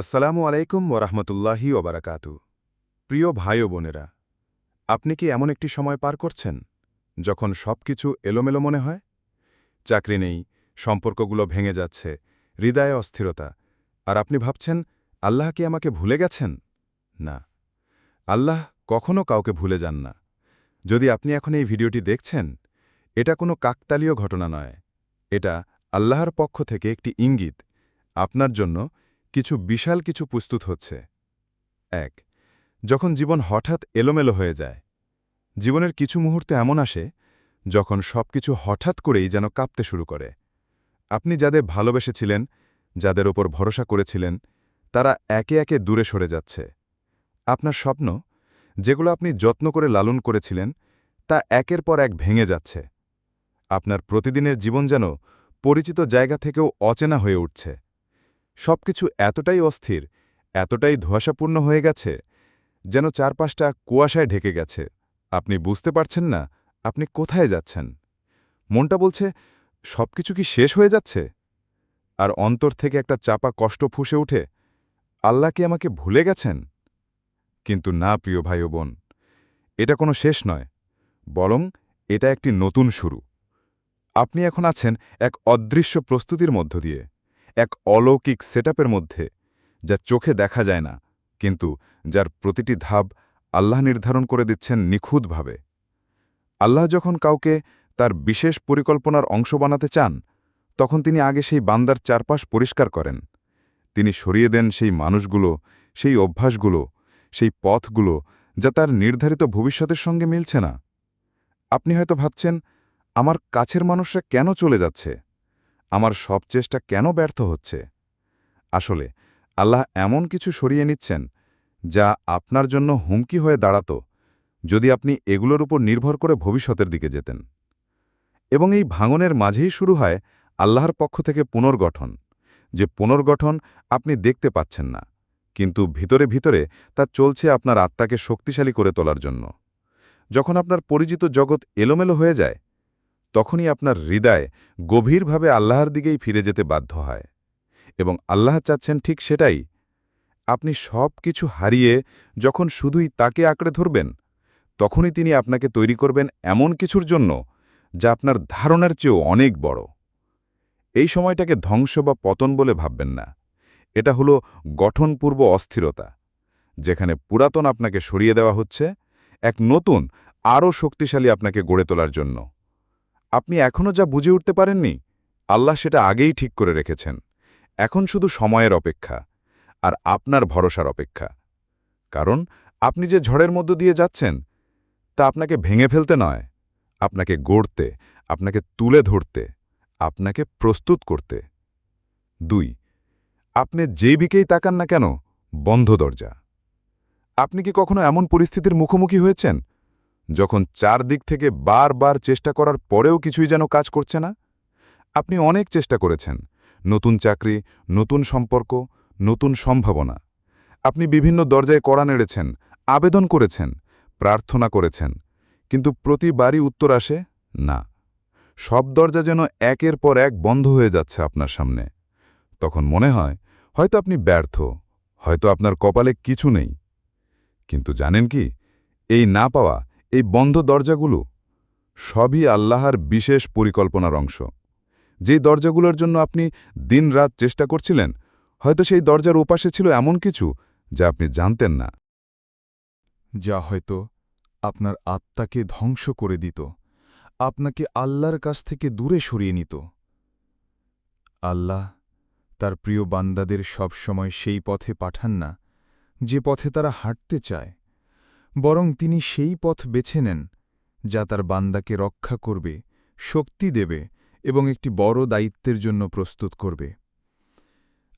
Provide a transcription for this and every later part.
আসসালামু আলাইকুম ওরহমতুল্লাহি ওবারাকাতু প্রিয় ভাই ও বোনেরা, আপনি কি এমন একটি সময় পার করছেন যখন সব কিছু এলোমেলো মনে হয়? চাকরি নেই, সম্পর্কগুলো ভেঙে যাচ্ছে, হৃদয়ে অস্থিরতা, আর আপনি ভাবছেন, আল্লাহ কি আমাকে ভুলে গেছেন? না, আল্লাহ কখনো কাউকে ভুলে যান না। যদি আপনি এখন এই ভিডিওটি দেখছেন, এটা কোনো কাকতালীয় ঘটনা নয়। এটা আল্লাহর পক্ষ থেকে একটি ইঙ্গিত, আপনার জন্য কিছু বিশাল কিছু প্রস্তুত হচ্ছে। এক, যখন জীবন হঠাৎ এলোমেলো হয়ে যায়, জীবনের কিছু মুহূর্তে এমন আসে যখন সব কিছু হঠাৎ করেই যেন কাঁপতে শুরু করে। আপনি যাদের ভালোবেসেছিলেন, যাদের ওপর ভরসা করেছিলেন, তারা একে একে দূরে সরে যাচ্ছে। আপনার স্বপ্ন, যেগুলো আপনি যত্ন করে লালন করেছিলেন, তা একের পর এক ভেঙে যাচ্ছে। আপনার প্রতিদিনের জীবন যেন পরিচিত জায়গা থেকেও অচেনা হয়ে উঠছে। সবকিছু এতটাই অস্থির, এতটাই ধোঁয়াশাপূর্ণ হয়ে গেছে, যেন চারপাশটা কুয়াশায় ঢেকে গেছে। আপনি বুঝতে পারছেন না আপনি কোথায় যাচ্ছেন। মনটা বলছে, সবকিছু কি শেষ হয়ে যাচ্ছে? আর অন্তর থেকে একটা চাপা কষ্ট ফুসে উঠে, আল্লাহ কি আমাকে ভুলে গেছেন? কিন্তু না, প্রিয় ভাই বোন, এটা কোনো শেষ নয়, বরং এটা একটি নতুন শুরু। আপনি এখন আছেন এক অদৃশ্য প্রস্তুতির মধ্য দিয়ে। এক অলৌকিক সেটআপের মধ্যে, যা চোখে দেখা যায় না, কিন্তু যার প্রতিটি ধাপ আল্লাহ নির্ধারণ করে দিচ্ছেন নিখুঁতভাবে। আল্লাহ যখন কাউকে তার বিশেষ পরিকল্পনার অংশ বানাতে চান, তখন তিনি আগে সেই বান্দার চারপাশ পরিষ্কার করেন। তিনি সরিয়ে দেন সেই মানুষগুলো, সেই অভ্যাসগুলো, সেই পথগুলো যা তার নির্ধারিত ভবিষ্যতের সঙ্গে মিলছে না। আপনি হয়তো ভাবছেন, আমার কাছের মানুষরা কেন চলে যাচ্ছে? আমার সব চেষ্টা কেন ব্যর্থ হচ্ছে? আসলে, আল্লাহ এমন কিছু সরিয়ে নিচ্ছেন, যা আপনার জন্য হুমকি হয়ে দাঁড়াত, যদি আপনি এগুলোর উপর নির্ভর করে ভবিষ্যতের দিকে যেতেন। এবং এই ভাঙনের মাঝেই শুরু হয় আল্লাহর পক্ষ থেকে পুনর্গঠন, যে পুনর্গঠন আপনি দেখতে পাচ্ছেন না, কিন্তু ভিতরে ভিতরে তা চলছে আপনার আত্মাকে শক্তিশালী করে তোলার জন্য। যখন আপনার পরিচিত জগৎ এলোমেলো হয়ে যায় তখনই আপনার হৃদয় গভীরভাবে আল্লাহর দিকেই ফিরে যেতে বাধ্য হয় এবং আল্লাহ চাচ্ছেন ঠিক সেটাই, আপনি সব কিছু হারিয়ে যখন শুধুই তাকে আঁকড়ে ধরবেন, তখনই তিনি আপনাকে তৈরি করবেন এমন কিছুর জন্য যা আপনার ধারণার চেয়েও অনেক বড়। এই সময়টাকে ধ্বংস বা পতন বলে ভাববেন না। এটা হলো গঠনপূর্ব অস্থিরতা, যেখানে পুরাতন আপনাকে সরিয়ে দেওয়া হচ্ছে, এক নতুন, আরও শক্তিশালী আপনাকে গড়ে তোলার জন্য। আপনি এখনও যা বুঝে উঠতে পারেননি, আল্লাহ সেটা আগেই ঠিক করে রেখেছেন। এখন শুধু সময়ের অপেক্ষা, আর আপনার ভরসার অপেক্ষা। কারণ আপনি যে ঝড়ের মধ্য দিয়ে যাচ্ছেন, তা আপনাকে ভেঙে ফেলতে নয়, আপনাকে গড়তে, আপনাকে তুলে ধরতে, আপনাকে প্রস্তুত করতে। দুই, আপনি যে বিকেই তাকান না কেন, বন্ধ দরজা। আপনি কি কখনো এমন পরিস্থিতির মুখোমুখি হয়েছেন? যখন চারদিক থেকে বারবার চেষ্টা করার পরেও কিছুই যেন কাজ করছে না, আপনি অনেক চেষ্টা করেছেন। নতুন চাকরি, নতুন সম্পর্ক, নতুন সম্ভাবনা। আপনি বিভিন্ন দরজায় কড়া নেড়েছেন, আবেদন করেছেন, প্রার্থনা করেছেন, কিন্তু প্রতিবারই উত্তর আসে, না। সব দরজা যেন একের পর এক বন্ধ হয়ে যাচ্ছে আপনার সামনে। তখন মনে হয়, হয়তো আপনি ব্যর্থ, হয়তো আপনার কপালে কিছু নেই। কিন্তু জানেন কি, এই না পাওয়া এই বন্ধ দরজাগুলো সবই আল্লাহর বিশেষ পরিকল্পনার অংশ। যে দরজাগুলোর জন্য আপনি দিনরাত চেষ্টা করছিলেন, হয়তো সেই দরজার ওপাশে ছিল এমন কিছু যা আপনি জানতেন না। যা হয়তো আপনার আত্মাকে ধ্বংস করে দিত, আপনাকে আল্লাহর কাছ থেকে দূরে সরিয়ে নিত। আল্লাহ তার প্রিয় বান্দাদের সবসময় সেই পথে পাঠান না, যে পথে তারা হাঁটতে চায়। বরং তিনি সেই পথ বেছে নেন, যা তার বান্দাকে রক্ষা করবে, শক্তি দেবে এবং একটি বড় দায়িত্বের জন্য প্রস্তুত করবে।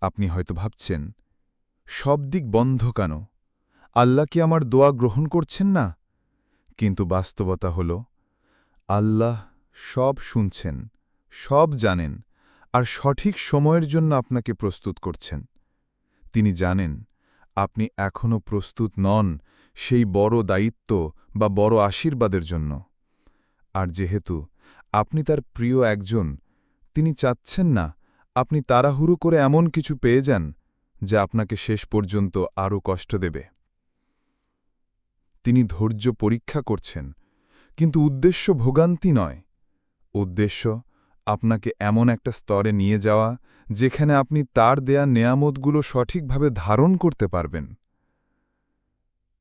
আপনি হয়তো ভাবছেন, সব দিক বন্ধ কেন? আল্লাহ কি আমার দোয়া গ্রহণ করছেন না? কিন্তু বাস্তবতা হল, আল্লাহ সব শুনছেন, সব জানেন আর সঠিক সময়ের জন্য আপনাকে প্রস্তুত করছেন। তিনি জানেন, আপনি এখনও প্রস্তুত নন সেই বড় দায়িত্ব বা বড় আশীর্বাদের জন্য। আর যেহেতু আপনি তার প্রিয় একজন, তিনি চাচ্ছেন না আপনি তাড়াহুড়ো করে এমন কিছু পেয়ে যান যা আপনাকে শেষ পর্যন্ত আরও কষ্ট দেবে। তিনি ধৈর্য পরীক্ষা করছেন, কিন্তু উদ্দেশ্য ভোগান্তি নয়। উদ্দেশ্য আপনাকে এমন একটা স্তরে নিয়ে যাওয়া যেখানে আপনি তার দেয়া নেয়ামতগুলো সঠিকভাবে ধারণ করতে পারবেন।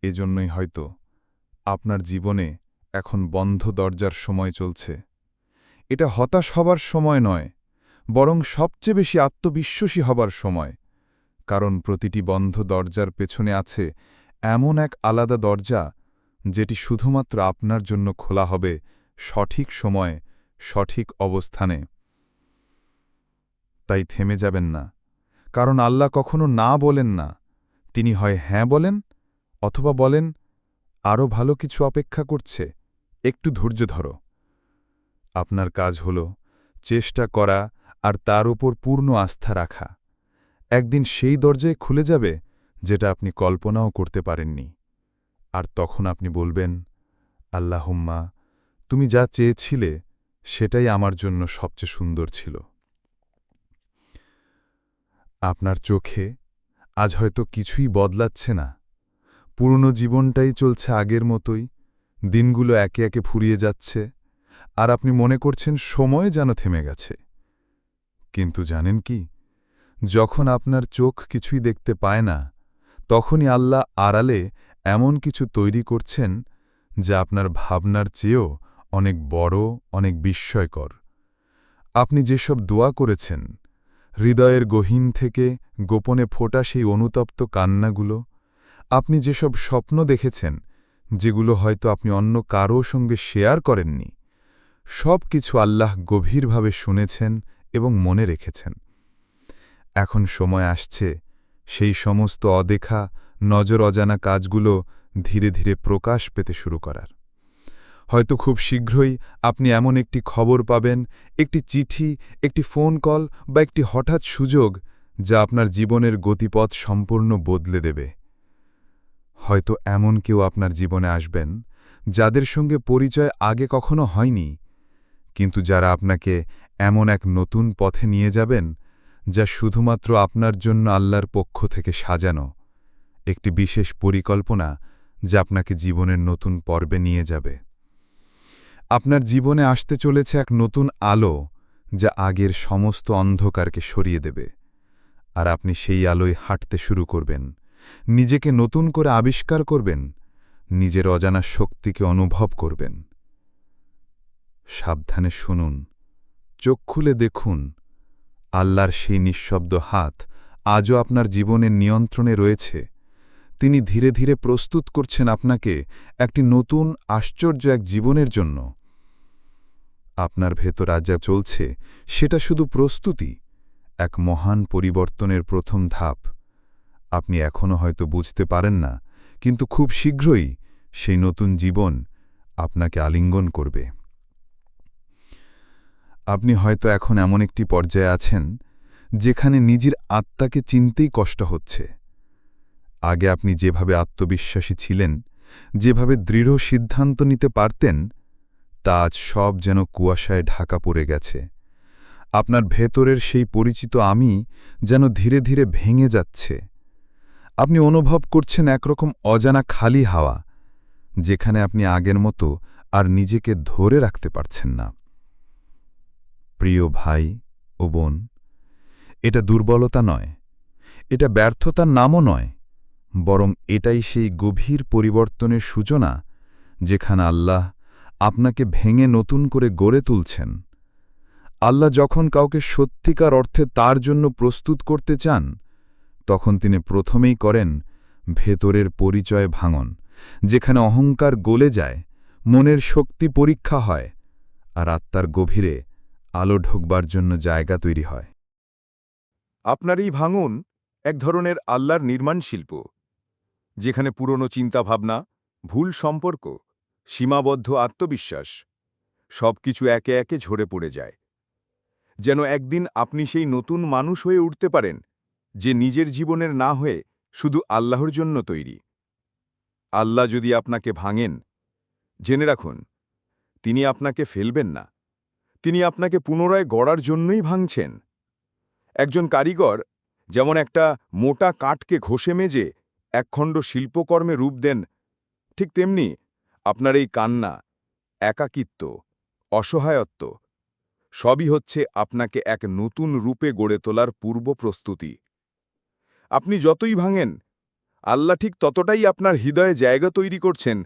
এজন্যই হয়তো আপনার জীবনে এখন বন্ধ দরজার সময় চলছে। এটা হতাশ হবার সময় নয়, বরং সবচেয়ে বেশি আত্মবিশ্বাসী হবার সময়, কারণ প্রতিটি বন্ধ দরজার পেছনে আছে এমন এক আলাদা দরজা যেটি শুধুমাত্র আপনার জন্য খোলা হবে সঠিক সময়ে, সঠিক অবস্থানে। তাই থেমে যাবেন না, কারণ আল্লাহ কখনো না বলেন না, তিনি হয় হ্যাঁ বলেন অথবা বলেন আরও ভালো কিছু অপেক্ষা করছে, একটু ধৈর্য ধরো। আপনার কাজ হল চেষ্টা করা আর তার উপর পূর্ণ আস্থা রাখা। একদিন সেই দরজায় খুলে যাবে যেটা আপনি কল্পনাও করতে পারেননি। আর তখন আপনি বলবেন, আল্লাহুম্মা, তুমি যা চেয়েছিলে সেটাই আমার জন্য সবচেয়ে সুন্দর ছিল। আপনার চোখে আজ হয়তো কিছুই বদলাচ্ছে না। পুরনো জীবনটাই চলছে আগের মতোই, দিনগুলো একে একে ফুরিয়ে যাচ্ছে, আর আপনি মনে করছেন সময় যেন থেমে গেছে। কিন্তু জানেন কি, যখন আপনার চোখ কিছুই দেখতে পায় না, তখনই আল্লাহ আড়ালে এমন কিছু তৈরি করছেন যা আপনার ভাবনার চেয়েও অনেক বড়, অনেক বিস্ময়কর। আপনি যেসব দোয়া করেছেন, হৃদয়ের গহীন থেকে গোপনে ফোটা সেই অনুতপ্ত কান্নাগুলো আপনি যেসব স্বপ্ন দেখেছেন, যেগুলো হয়তো আপনি অন্য কারও সঙ্গে শেয়ার করেননি সব কিছু আল্লাহ গভীরভাবে শুনেছেন এবং মনে রেখেছেন। এখন সময় আসছে, সেই সমস্ত অদেখা নজর অজানা কাজগুলো ধীরে ধীরে প্রকাশ পেতে শুরু করার। হয়তো খুব শীঘ্রই আপনি এমন একটি খবর পাবেন, একটি চিঠি, একটি ফোন কল বা একটি হঠাৎ সুযোগ যা আপনার জীবনের গতিপথ সম্পূর্ণ বদলে দেবে। হয়তো এমন কেউ আপনার জীবনে আসবেন, যাদের সঙ্গে পরিচয় আগে কখনো হয়নি, কিন্তু যারা আপনাকে এমন এক নতুন পথে নিয়ে যাবেন, যা শুধুমাত্র আপনার জন্য আল্লাহর পক্ষ থেকে সাজানো, একটি বিশেষ পরিকল্পনা যা আপনাকে জীবনের নতুন পর্বে নিয়ে যাবে। আপনার জীবনে আসতে চলেছে এক নতুন আলো, যা আগের সমস্ত অন্ধকারকে সরিয়ে দেবে, আর আপনি সেই আলোয় হাঁটতে শুরু করবেন। নিজেকে নতুন করে আবিষ্কার করবেন, নিজের অজানা শক্তিকে অনুভব করবেন। সাবধানে শুনুন, চোখ খুলে দেখুন, আল্লাহর সেই নিঃশব্দ হাত আজও আপনার জীবনের নিয়ন্ত্রণে রয়েছে। তিনি ধীরে ধীরে প্রস্তুত করছেন আপনাকে একটি নতুন, আশ্চর্য এক জীবনের জন্য। আপনার ভেতর আজ যা চলছে, সেটা শুধু প্রস্তুতি, এক মহান পরিবর্তনের প্রথম ধাপ। আপনি এখনও হয়তো বুঝতে পারেন না, কিন্তু খুব শীঘ্রই সেই নতুন জীবন আপনাকে আলিঙ্গন করবে। আপনি হয়তো এখন এমন একটি পর্যায়ে আছেন, যেখানে নিজের আত্মাকে চিনতেই কষ্ট হচ্ছে। আগে আপনি যেভাবে আত্মবিশ্বাসী ছিলেন, যেভাবে দৃঢ় সিদ্ধান্ত নিতে পারতেন, তা আজ সব যেন কুয়াশায় ঢাকা পড়ে গেছে। আপনার ভেতরের সেই পরিচিত আমি যেন ধীরে ধীরে ভেঙে যাচ্ছে। আপনি অনুভব করছেন একরকম অজানা খালি হাওয়া, যেখানে আপনি আগের মতো আর নিজেকে ধরে রাখতে পারছেন না। প্রিয় ভাই ও বোন, এটা দুর্বলতা নয়, এটা ব্যর্থতার নামও নয়, বরং এটাই সেই গভীর পরিবর্তনের সূচনা যেখানে আল্লাহ আপনাকে ভেঙে নতুন করে গড়ে তুলছেন। আল্লাহ যখন কাউকে সত্যিকার অর্থে তার জন্য প্রস্তুত করতে চান তখন তিনি প্রথমেই করেন ভেতরের পরিচয় ভাঙন, যেখানে অহংকার গলে যায়, মনের শক্তি পরীক্ষা হয়, আর আত্মার গভীরে আলো ঢুকবার জন্য জায়গা তৈরি হয়। আপনার এই ভাঙন এক ধরনের আল্লাহর নির্মাণ শিল্প, যেখানে পুরনো চিন্তাভাবনা, ভুল সম্পর্ক, সীমাবদ্ধ আত্মবিশ্বাস, সবকিছু একে একে ঝরে পড়ে যায়। যেন একদিন আপনি সেই নতুন মানুষ হয়ে উঠতে পারেন যে নিজের জীবনের না হয়ে শুধু আল্লাহর জন্য তৈরি। আল্লাহ যদি আপনাকে ভাঙেন, জেনে রাখুন, তিনি আপনাকে ফেলবেন না। তিনি আপনাকে পুনরায় গড়ার জন্যই ভাঙছেন। একজন কারিগর যেমন একটা মোটা কাঠকে ঘষে মেজে একখণ্ড শিল্পকর্মে রূপ দেন, ঠিক তেমনি আপনার এই কান্না, একাকিত্ব, অসহায়ত্ব সবই হচ্ছে আপনাকে এক নতুন রূপে গড়ে তোলার পূর্ব প্রস্তুতি। আপনি যতই ভাঙেন, আল্লাহ ঠিক ততটাই আপনার হৃদয়ে জায়গা তৈরি করছেন,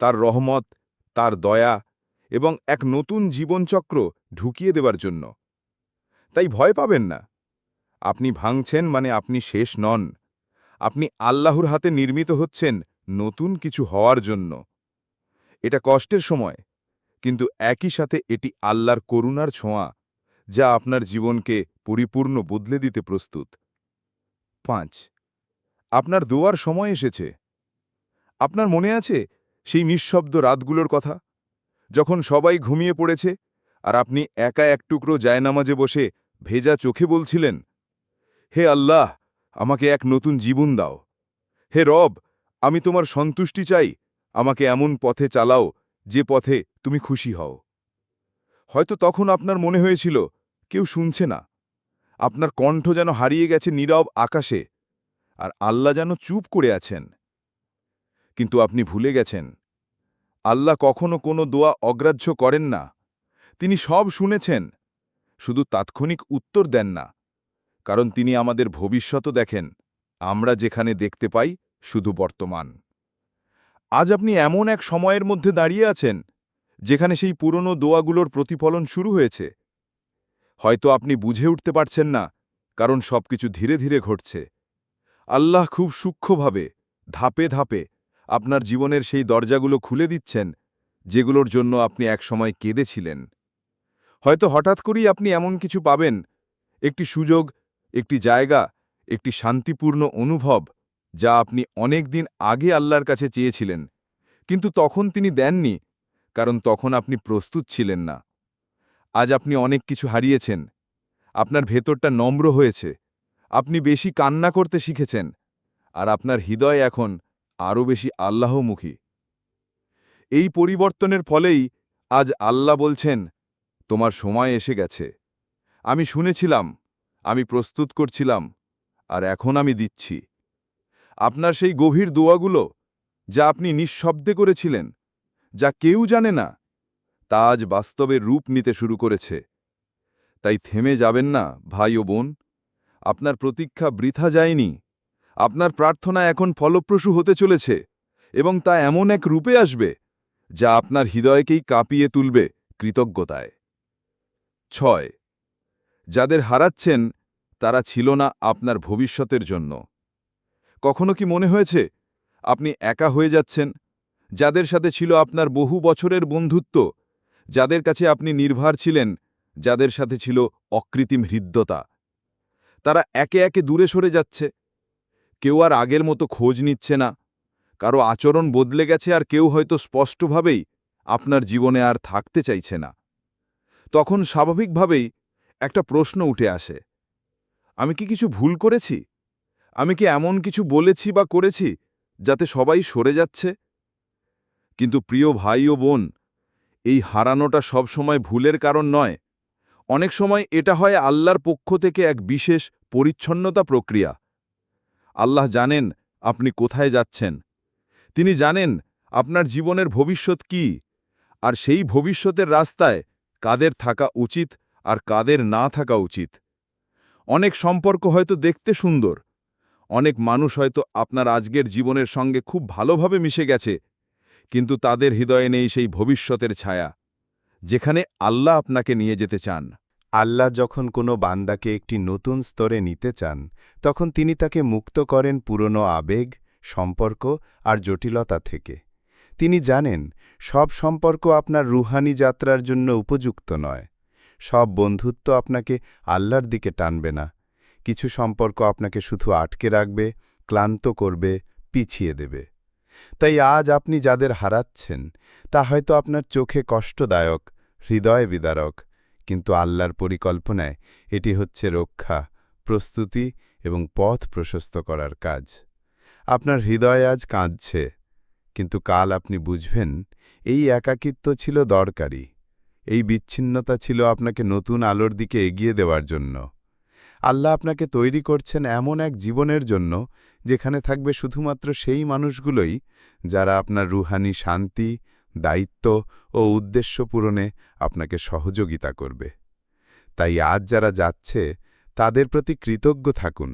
তার রহমত, তার দয়া এবং এক নতুন জীবনচক্র ঢুকিয়ে দেবার জন্য। তাই ভয় পাবেন না। আপনি ভাঙছেন মানে আপনি শেষ নন। আপনি আল্লাহর হাতে নির্মিত হচ্ছেন নতুন কিছু হওয়ার জন্য। এটা কষ্টের সময়, কিন্তু একই সাথে এটি আল্লাহর করুণার ছোঁয়া, যা আপনার জীবনকে পরিপূর্ণ বদলে দিতে প্রস্তুত। পাঁচ। আপনার দোয়ার সময় এসেছে। আপনার মনে আছে সেই নিঃশব্দ রাতগুলোর কথা? যখন সবাই ঘুমিয়ে পড়েছে আর আপনি একা এক টুকরো জায়নামাজে বসে ভেজা চোখে বলছিলেন, হে আল্লাহ, আমাকে এক নতুন জীবন দাও। হে রব, আমি তোমার সন্তুষ্টি চাই। আমাকে এমন পথে চালাও যে পথে তুমি খুশি হও। হয়তো তখন আপনার মনে হয়েছিল, কেউ শুনছে না। আপনার কণ্ঠ যেন হারিয়ে গেছে নীরব আকাশে, আর আল্লাহ যেন চুপ করে আছেন। কিন্তু আপনি ভুলে গেছেন, আল্লাহ কখনো কোনো দোয়া অগ্রাহ্য করেন না। তিনি সব শুনেছেন, শুধু তাৎক্ষণিক উত্তর দেন না, কারণ তিনি আমাদের ভবিষ্যতও দেখেন, আমরা যেখানে দেখতে পাই শুধু বর্তমান। আজ আপনি এমন এক সময়ের মধ্যে দাঁড়িয়ে আছেন, যেখানে সেই পুরনো দোয়াগুলোর প্রতিফলন শুরু হয়েছে। হয়তো আপনি বুঝে উঠতে পারছেন না, কারণ সবকিছু ধীরে ধীরে ঘটছে। আল্লাহ খুব সূক্ষ্মভাবে, ধাপে ধাপে আপনার জীবনের সেই দরজাগুলো খুলে দিচ্ছেন, যেগুলোর জন্য আপনি একসময় কেঁদেছিলেন। হয়তো হঠাৎ করেই আপনি এমন কিছু পাবেন, একটি সুযোগ, একটি জায়গা, একটি শান্তিপূর্ণ অনুভব, যা আপনি অনেক দিন আগে আল্লাহর কাছে চেয়েছিলেন, কিন্তু তখন তিনি দেননি, কারণ তখন আপনি প্রস্তুত ছিলেন না। আজ আপনি অনেক কিছু হারিয়েছেন। আপনার ভেতরটা নম্র হয়েছে। আপনি বেশি কান্না করতে শিখেছেন। আর আপনার হৃদয় এখন আরও বেশি আল্লাহমুখী। এই পরিবর্তনের ফলেই আজ আল্লাহ বলছেন, তোমার সময় এসে গেছে। আমি শুনেছিলাম, আমি প্রস্তুত করছিলাম, আর এখন আমি দিচ্ছি। আপনার সেই গভীর দোয়াগুলো যা আপনি নিঃশব্দে করেছিলেন, যা কেউ জানে না তা আজ বাস্তবে রূপ নিতে শুরু করেছে। তাই থেমে যাবেন না, ভাই ও বোন। আপনার প্রতীক্ষা বৃথা যায়নি। আপনার প্রার্থনা এখন ফলপ্রসূ হতে চলেছে এবং তা এমন এক রূপে আসবে যা আপনার হৃদয়কেই কাঁপিয়ে তুলবে কৃতজ্ঞতায়। ছয়। যাদের হারাচ্ছেন, তারা ছিল না আপনার ভবিষ্যতের জন্য। কখনো কি মনে হয়েছে, আপনি একা হয়ে যাচ্ছেন? যাদের সাথে ছিল আপনার বহু বছরের বন্ধুত্ব যাদের কাছে আপনি নির্ভার ছিলেন, যাদের সাথে ছিল অকৃত্রিম হৃদ্যতা। তারা একে একে দূরে সরে যাচ্ছে। কেউ আর আগের মতো খোঁজ নিচ্ছে না। কারও আচরণ বদলে গেছে আর কেউ হয়তো স্পষ্টভাবেই আপনার জীবনে আর থাকতে চাইছে না। তখন স্বাভাবিকভাবেই একটা প্রশ্ন উঠে আসে। আমি কি কিছু ভুল করেছি? আমি কি এমন কিছু বলেছি বা করেছি যাতে সবাই সরে যাচ্ছে? কিন্তু প্রিয় ভাই ও বোন এই হারানোটা সব সময় ভুলের কারণ নয়। অনেক সময় এটা হয় আল্লাহর পক্ষ থেকে এক বিশেষ পরিচ্ছন্নতা প্রক্রিয়া। আল্লাহ জানেন আপনি কোথায় যাচ্ছেন। তিনি জানেন আপনার জীবনের ভবিষ্যৎ কি, আর সেই ভবিষ্যতের রাস্তায় কাদের থাকা উচিত আর কাদের না থাকা উচিত। অনেক সম্পর্ক হয়তো দেখতে সুন্দর, অনেক মানুষ হয়তো আপনার আজকের জীবনের সঙ্গে খুব ভালোভাবে মিশে গেছে কিন্তু তাদের হৃদয়ে নেই সেই ভবিষ্যতের ছায়া, যেখানে আল্লাহ আপনাকে নিয়ে যেতে চান। আল্লাহ যখন কোনো বান্দাকে একটি নতুন স্তরে নিতে চান, তখন তিনি তাকে মুক্ত করেন পুরনো আবেগ, সম্পর্ক আর জটিলতা থেকে। তিনি জানেন, সব সম্পর্ক আপনার রুহানি যাত্রার জন্য উপযুক্ত নয়। সব বন্ধুত্ব আপনাকে আল্লাহর দিকে টানবে না। কিছু সম্পর্ক আপনাকে শুধু আটকে রাখবে, ক্লান্ত করবে, পিছিয়ে দেবে। তাই আজ আপনি যাদের হারাচ্ছেন, তা হয়তো আপনার চোখে কষ্টদায়ক, হৃদয় বিদারক, কিন্তু আল্লাহর পরিকল্পনায় এটি হচ্ছে রক্ষা, প্রস্তুতি এবং পথ প্রশস্ত করার কাজ। আপনার হৃদয় আজ কাঁদছে, কিন্তু কাল আপনি বুঝবেন, এই একাকিত্ব ছিল দরকারি, এই বিচ্ছিন্নতা ছিল আপনাকে নতুন আলোর দিকে এগিয়ে দেওয়ার জন্য। আল্লাহ আপনাকে তৈরি করছেন এমন এক জীবনের জন্য, যেখানে থাকবে শুধুমাত্র সেই মানুষগুলোই যারা আপনার রুহানি, শান্তি, দায়িত্ব ও উদ্দেশ্য পূরণে আপনাকে সহযোগিতা করবে। তাই আজ যারা যাচ্ছে, তাদের প্রতি কৃতজ্ঞ থাকুন,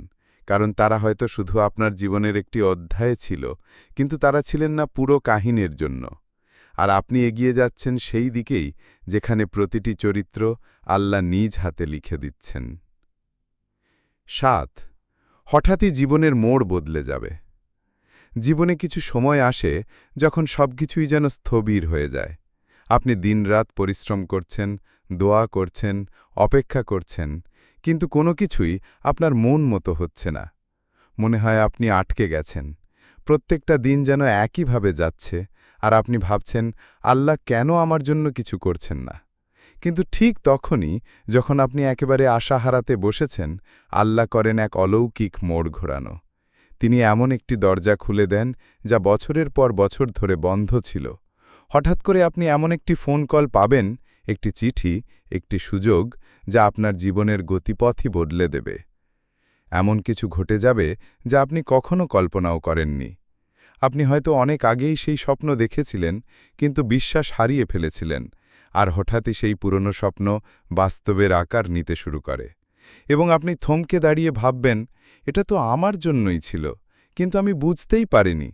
কারণ তারা হয়তো শুধু আপনার জীবনের একটি অধ্যায়ে ছিল, কিন্তু তারা ছিলেন না পুরো কাহিনীর জন্য। আর আপনি এগিয়ে যাচ্ছেন সেই দিকেই, যেখানে প্রতিটি চরিত্র আল্লাহ নিজ হাতে লিখে দিচ্ছেন। সাত, হঠাৎই জীবনের মোড় বদলে যাবে। জীবনে কিছু সময় আসে যখন সবকিছুই যেন স্থবির হয়ে যায়। আপনি দিনরাত পরিশ্রম করছেন, দোয়া করছেন, অপেক্ষা করছেন, কিন্তু কোনো কিছুই আপনার মন মতো হচ্ছে না। মনে হয় আপনি আটকে গেছেন। প্রত্যেকটা দিন যেন একইভাবে যাচ্ছে, আর আপনি ভাবছেন, আল্লাহ কেন আমার জন্য কিছু করছেন না? কিন্তু ঠিক তখনই যখন আপনি একেবারে আশা হারাতে বসেছেন, আল্লাহ করেন এক অলৌকিক মোড় ঘোরানো। তিনি এমন একটি দরজা খুলে দেন যা বছরের পর বছর ধরে বন্ধ ছিল। হঠাৎ করে আপনি এমন একটি ফোন কল পাবেন, একটি চিঠি, একটি সুযোগ যা আপনার জীবনের গতিপথই বদলে দেবে। এমন কিছু ঘটে যাবে যা আপনি কখনো কল্পনাও করেননি। আপনি হয়তো অনেক আগেই সেই স্বপ্ন দেখেছিলেন, কিন্তু বিশ্বাস হারিয়ে ফেলেছিলেন। আর হঠাৎই সেই পুরনো স্বপ্ন বাস্তবের আকার নিতে শুরু করে। এবং আপনি থমকে দাঁড়িয়ে ভাববেন, এটা তো আমার জন্যই ছিল, কিন্তু আমি বুঝতেই পারিনি।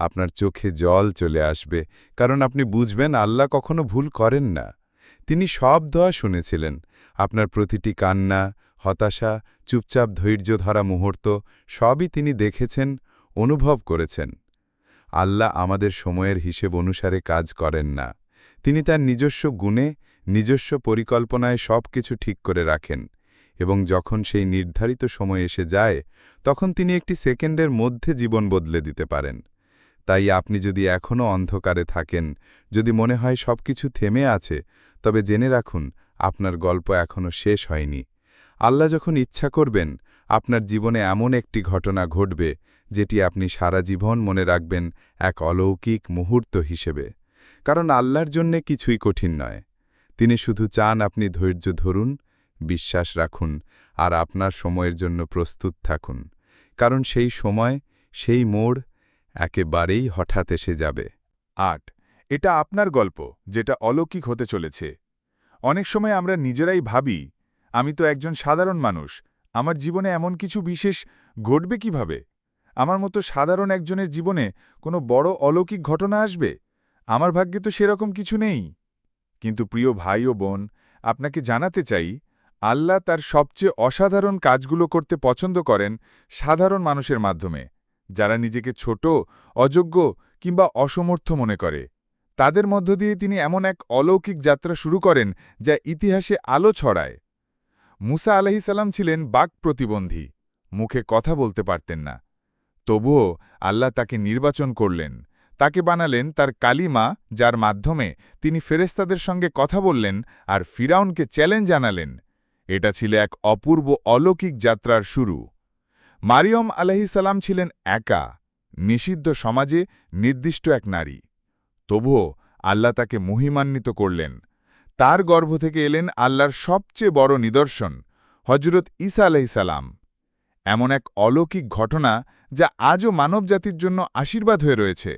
আপনার চোখে জল চলে আসবে, কারণ আপনি বুঝবেন আল্লাহ কখনো ভুল করেন না। তিনি সব দোয়া শুনেছিলেন, আপনার প্রতিটি কান্না, হতাশা, চুপচাপ ধৈর্য ধরা মুহূর্ত, সবই তিনি দেখেছেন, অনুভব করেছেন। আল্লাহ আমাদের সময়ের হিসেব অনুসারে কাজ করেন না। তিনি তার নিজস্ব গুণে, নিজস্ব পরিকল্পনায় সব কিছু ঠিক করে রাখেন এবং যখন সেই নির্ধারিত সময় এসে যায়, তখন তিনি একটি সেকেন্ডের মধ্যে জীবন বদলে দিতে পারেন। তাই আপনি যদি এখনও অন্ধকারে থাকেন, যদি মনে হয় সব কিছু থেমে আছে, তবে জেনে রাখুন, আপনার গল্প এখনও শেষ হয়নি। আল্লাহ যখন ইচ্ছা করবেন, আপনার জীবনে এমন একটি ঘটনা ঘটবে, যেটি আপনি সারা জীবন মনে রাখবেন এক অলৌকিক মুহূর্ত হিসেবে। কারণ আল্লাহর জন্যে কিছুই কঠিন নয়। তিনি শুধু চান আপনি ধৈর্য ধরুন, বিশ্বাস রাখুন, আর আপনার সময়ের জন্য প্রস্তুত থাকুন। কারণ সেই সময়, সেই মোড় একেবারেই হঠাৎ এসে যাবে। আট, এটা আপনার গল্প, যেটা অলৌকিক হতে চলেছে। অনেক সময় আমরা নিজেরাই ভাবি, আমি তো একজন সাধারণ মানুষ, আমার জীবনে এমন কিছু বিশেষ ঘটবে কীভাবে? আমার মতো সাধারণ একজনের জীবনে কোনো বড় অলৌকিক ঘটনা আসবে? আমার ভাগ্যে তো সেরকম কিছু নেই। কিন্তু প্রিয় ভাই ও বোন, আপনাকে জানাতে চাই, আল্লাহ তার সবচেয়ে অসাধারণ কাজগুলো করতে পছন্দ করেন সাধারণ মানুষের মাধ্যমে, যারা নিজেকে ছোট, অযোগ্য কিংবা অসমর্থ মনে করে। তাদের মধ্য দিয়ে তিনি এমন এক অলৌকিক যাত্রা শুরু করেন যা ইতিহাসে আলো ছড়ায়। মুসা আলহিসাল্লাম ছিলেন বাক প্রতিবন্ধী, মুখে কথা বলতে পারতেন না। তবুও আল্লাহ তাকে নির্বাচন করলেন। তাকে বানালেন তার কালিমা, যার মাধ্যমে তিনি ফেরেস্তাদের সঙ্গে কথা বললেন আর ফিরাউনকে চ্যালেঞ্জ জানালেন। এটা ছিল এক অপূর্ব অলৌকিক যাত্রার শুরু। মারিয়ম আলহিসাল্লাম ছিলেন একা, নিষিদ্ধ সমাজে নির্দিষ্ট এক নারী। তবুও আল্লাহ তাকে মহিমান্বিত করলেন। তার গর্ভ থেকে এলেন আল্লাহর সবচেয়ে বড় নিদর্শন হজরত ঈসা আলহিসাল্লাম এমন এক অলৌকিক ঘটনা যা আজও মানবজাতির জন্য আশীর্বাদ হয়ে রয়েছে।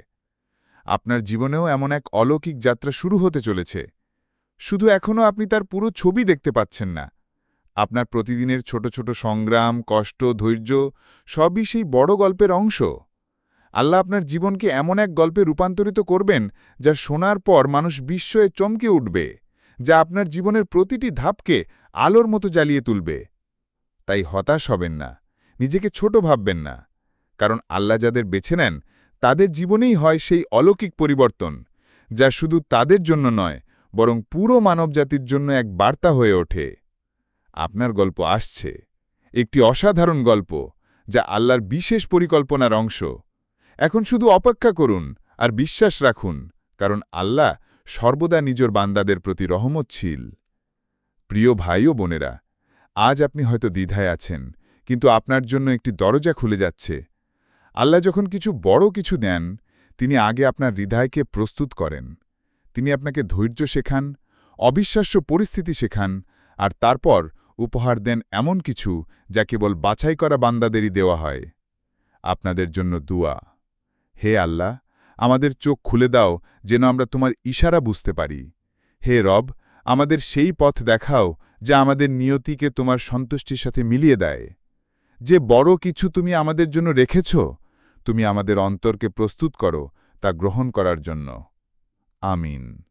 আপনার জীবনেও এমন এক অলৌকিক যাত্রা শুরু হতে চলেছে। শুধু এখনও আপনি তার পুরো ছবি দেখতে পাচ্ছেন না। আপনার প্রতিদিনের ছোট ছোট সংগ্রাম, কষ্ট, ধৈর্য, সবই সেই বড় গল্পের অংশ। আল্লাহ আপনার জীবনকে এমন এক গল্পে রূপান্তরিত করবেন, যা শোনার পর মানুষ বিস্ময়ে চমকে উঠবে, যা আপনার জীবনের প্রতিটি ধাপকে আলোর মতো জ্বালিয়ে তুলবে। তাই হতাশ হবেন না, নিজেকে ছোট ভাববেন না, কারণ আল্লাহ যাদের বেছে নেন তাদের জীবনেই হয় সেই অলৌকিক পরিবর্তন, যা শুধু তাদের জন্য নয়, বরং পুরো মানবজাতির জন্য এক বার্তা হয়ে ওঠে। আপনার গল্প আসছে। একটি অসাধারণ গল্প, যা আল্লাহর বিশেষ পরিকল্পনার অংশ। এখন শুধু অপেক্ষা করুন আর বিশ্বাস রাখুন, কারণ আল্লাহ সর্বদা নিজের বান্দাদের প্রতি রহমতশীল। প্রিয় ভাই ও বোনেরা, আজ আপনি হয়তো দ্বিধায় আছেন, কিন্তু আপনার জন্য একটি দরজা খুলে যাচ্ছে। আল্লাহ যখন কিছু বড় কিছু দেন, তিনি আগে আপনার হৃদয়কে প্রস্তুত করেন। তিনি আপনাকে ধৈর্য শেখান, অবিশ্বাস্য পরিস্থিতি শেখান, আর তারপর উপহার দেন এমন কিছু যা কেবল বাছাই করা বান্দাদেরই দেওয়া হয়। আপনাদের জন্য দুয়া। হে আল্লাহ, আমাদের চোখ খুলে দাও যেন আমরা তোমার ইশারা বুঝতে পারি। হে রব, আমাদের সেই পথ দেখাও যা আমাদের নিয়তিকে তোমার সন্তুষ্টির সাথে মিলিয়ে দেয়। যে বড় কিছু তুমি আমাদের জন্য রেখেছ তুমি আমাদের অন্তরকে প্রস্তুত করো তা গ্রহণ করার জন্য। আমিন।